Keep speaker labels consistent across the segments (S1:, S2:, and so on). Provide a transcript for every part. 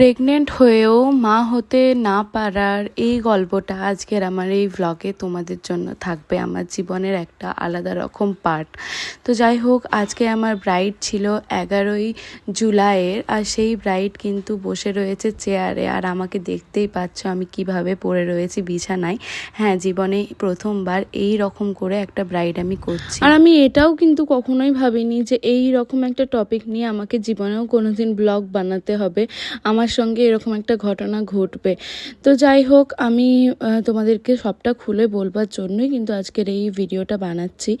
S1: Pregnant হয়েও মা হতে না পারার এই গল্পটা আজকের আমার এই ভ্লগে তোমাদের জন্য থাকবে, আমার জীবনের একটা আলাদা রকম পার্ট তো যাই হোক, আজকে আমার ব্রাইড ছিল এগারোই জুলাইয়ের, আর সেই ব্রাইড কিন্তু বসে রয়েছে চেয়ারে আর আমাকে দেখতেই পাচ্ছ আমি কীভাবে পড়ে রয়েছি বিছানায়। হ্যাঁ জীবনে প্রথমবার এই রকম করে একটা ব্রাইড আমি করছি। আর আমি এটাও কিন্তু কখনোই ভাবিনি যে এই রকম একটা টপিক নিয়ে আমাকে জীবনেও কোনোদিন ব্লগ বানাতে হবে। আমার সঙ্গে এরকম একটা ঘটনা ঘটবে। তো যাই হোক, আমি তোমাদেরকে সবটা খুলে বলবার জন্যই কিন্তু আজকের এই ভিডিওটা বানাচ্ছি।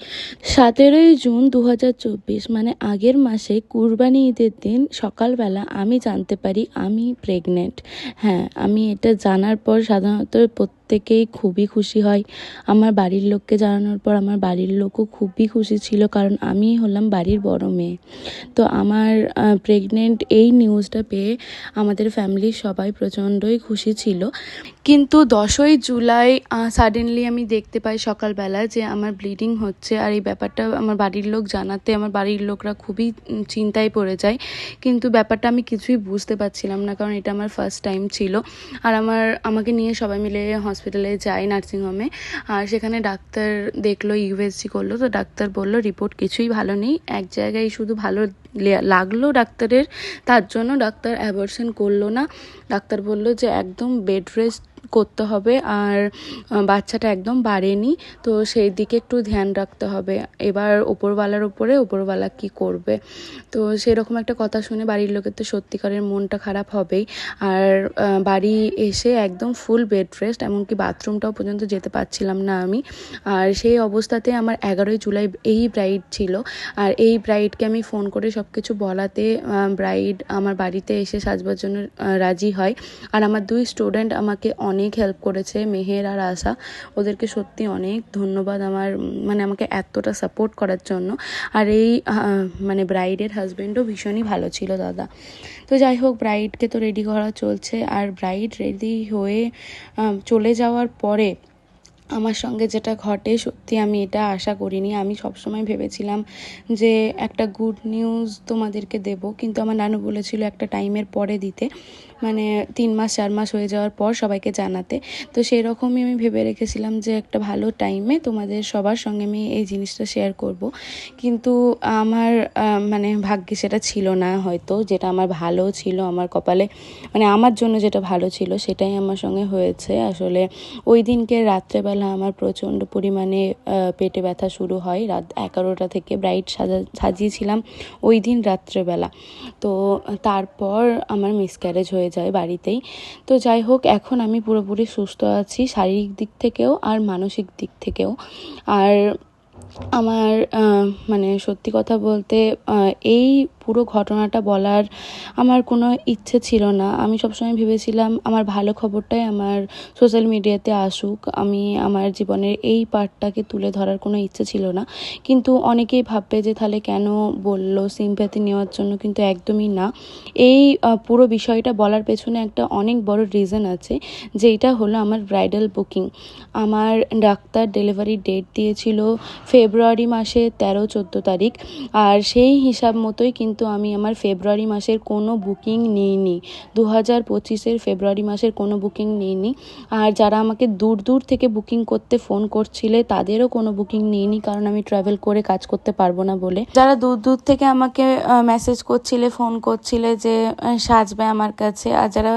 S1: সতেরোই জুন দু হাজার চব্বিশ মানে আগের মাসে কুরবানি ঈদের দিন সকালবেলা আমি জানতে পারি আমি প্রেগনেন্ট হ্যাঁ আমি এটা জানার পর সাধারণত প্রত্যেকেই খুবই খুশি হয়। আমার বাড়ির লোককে জানানোর পর আমার বাড়ির লোকও খুবই খুশি ছিল কারণ আমি হলাম বাড়ির বড় মেয়ে। তো আমার প্রেগনেন্ট এই নিউজটা পেয়ে আমাদের ফ্যামিলির সবাই প্রচণ্ডই খুশি ছিল। কিন্তু দশই জুলাই সাডেনলি আমি দেখতে পাই সকালবেলা যে আমার ব্লিডিং হচ্ছে আর এই ব্যাপারটা আমার বাড়ির লোক জানাতে আমার বাড়ির লোকরা খুবই চিন্তায় পড়ে যায়। কিন্তু ব্যাপারটা আমি কিছুই বুঝতে পারছিলাম না কারণ এটা আমার ফার্স্ট টাইম ছিল। আর আমার, আমাকে নিয়ে সবাই মিলে হসপিটালে যাই নার্সিংহোমে আর সেখানে ডাক্তার দেখল ইউএসজি করল, তো ডাক্তার বলল রিপোর্ট কিছুই ভালো নেই। এক জায়গায় শুধু ভালো লাগল ডাক্তারের, তার জন্য ডাক্তার অ্যাবর্শন করল না। ডাক্তার বলল যে, একদম বেড রেস্ট করতে হবে আর বাচ্চাটা একদম বাড়েনি, তো সেই দিকে একটু ধ্যান রাখতে হবে। এবার ওপরওয়ালার উপরে ওপরওয়ালা কি করবে? তো সেরকম একটা কথা শুনে বাড়ির লোকের তো সত্যিকারের মনটা খারাপ হবেই। আর বাড়ি এসে একদম ফুল বেড রেস্ট, এমনকি বাথরুমটাও পর্যন্ত যেতে পারছিলাম না আমি। আর সেই অবস্থাতে আমার এগারোই জুলাই এই ব্রাইড ছিল। আর এই ব্রাইডকে আমি ফোন করে সব কিছু বলাতে ব্রাইড আমার বাড়িতে এসে সাজবার জন্য রাজি হয়। আর আমার দুই স্টুডেন্ট আমাকে অনেক হেল্প করেছে, মেহের আর আশা। ওদেরকে সত্যি অনেক ধন্যবাদ আমার মানে আমাকে এতটা সাপোর্ট করার জন্য। আর এই মানে ব্রাইডের হাজব্যান্ডও ভীষণই ভালো ছিল দাদা। তো যাই হোক ব্রাইডকে তো রেডি করা চলছে। আর ব্রাইড রেডি হয়ে চলে যাওয়ার পরে আমার সঙ্গে যেটা ঘটে, সত্যি আমি এটা আশা করিনি। আমি সবসময় ভেবেছিলাম যে একটা গুড নিউজ তোমাদেরকে দেব, কিন্তু আমার নানু বলেছিল একটা টাইমের পরে দিতে। মানে তিন মাস, চার মাস হয়ে যাওয়ার পর সবাইকে জানাতে। তো সেই রকমই আমি ভেবে রেখেছিলাম যে একটা ভালো টাইমে তোমাদের সবার সঙ্গে আমি এই জিনিসটা শেয়ার করব। কিন্তু আমার মানে ভাগ্যে সেটা ছিল না হয়তো, যেটা আমার ভালো ছিল, আমার কপালে মানে আমার জন্য যেটা ভালো ছিল সেটাই আমার সঙ্গে হয়েছে। আসলে ওই দিনকে রাত্রেবেলা আমার প্রচণ্ড পরিমাণে পেটে ব্যথা শুরু হয়। রাত এগারোটা থেকে ব্রাইট সাজা, সাজিয়েছিলাম ওই দিন রাত্রেবেলা। তো তারপর আমার মিসক্যারেজ হয়ে যায় বাড়িতেই। তো যাই হোক, এখন আমি পুরোপুরি সুস্থ আছি শারীরিক দিক থেকেও আর মানসিক দিক থেকেও। আর আমার মানে সত্যি কথা বলতে এই পুরো ঘটনাটা বলার আমার কোনো ইচ্ছে ছিল না। আমি সবসময় ভেবেছিলাম আমার ভালো খবরটাই আমার সোশ্যাল মিডিয়াতে আসুক। আমি আমার জীবনের এই পার্টটাকে তুলে ধরার কোনো ইচ্ছে ছিল না। কিন্তু অনেকেই ভাববে যে, তাহলে কেন বলল? সিম্প্যাথি নেওয়ার জন্য কিন্তু একদমই না। এই পুরো বিষয়টা বলার পেছনে একটা অনেক বড় রিজন আছে যেটা হলো আমার ব্রাইডাল বুকিং আমার ডাক্তার ডেলিভারি ডেট দিয়েছিল ফেব্রুয়ারি মাসে তেরো, চোদ্দ তারিখ। আর সেই হিসাব মতোই কিন্তু আমি আমার ফেব্রুয়ারি মাসের কোনো বুকিং নিইনি। দু হাজার পঁচিশের ফেব্রুয়ারি মাসের কোনো বুকিং নিইনি। আর যারা আমাকে দূর দূর থেকে বুকিং করতে ফোন করছিলে, তাদেরও কোনো বুকিং নিইনি কারণ আমি ট্রাভেল করে কাজ করতে পারব না বলে। যারা দূর দূর থেকে আমাকে মেসেজ করছিলে, ফোন করছিলে যে সাজবে আমার কাছে, আর যারা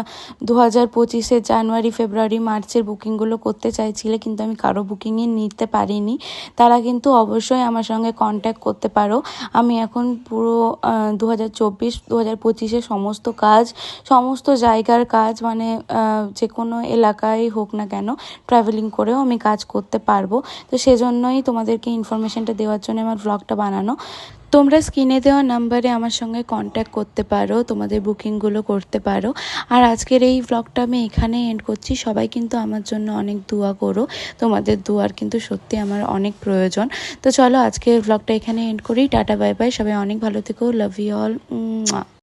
S1: দু হাজার পঁচিশে জানুয়ারি, ফেব্রুয়ারি, মার্চের বুকিংগুলো করতে চাইছিলে, কিন্তু আমি কারও বুকিংয়ে নিতে পারিনি, তারা কিন্তু অবশ্যই আমার সঙ্গে কন্ট্যাক্ট করতে পারো। আমি এখন পুরো দু হাজার চব্বিশ দু হাজার পঁচিশে সমস্ত কাজ, সমস্ত জায়গার কাজ মানে যে কোনো এলাকায় হোক না কেন ট্রাভেলিং করেও আমি কাজ করতে পারব। তো সেজন্যই তোমাদেরকে ইনফরমেশনটা দেওয়ার জন্য আমার ব্লগটা বানানো। তোমরা স্ক্রিনে দেওয়া নাম্বারে আমার সঙ্গে কন্ট্যাক্ট করতে পারো, তোমাদের বুকিংগুলো করতে পারো। আর আজকের এই ব্লগটা আমি এখানে এন্ড করছি। সবাই কিন্তু আমার জন্য অনেক দোয়া করো। তোমাদের দোয়ার কিন্তু সত্যি আমার অনেক প্রয়োজন। তো চলো আজকের ব্লগটা এখানে এন্ড করি। টাটা বাই বাই সবাই অনেক ভালো থেকো। Love you all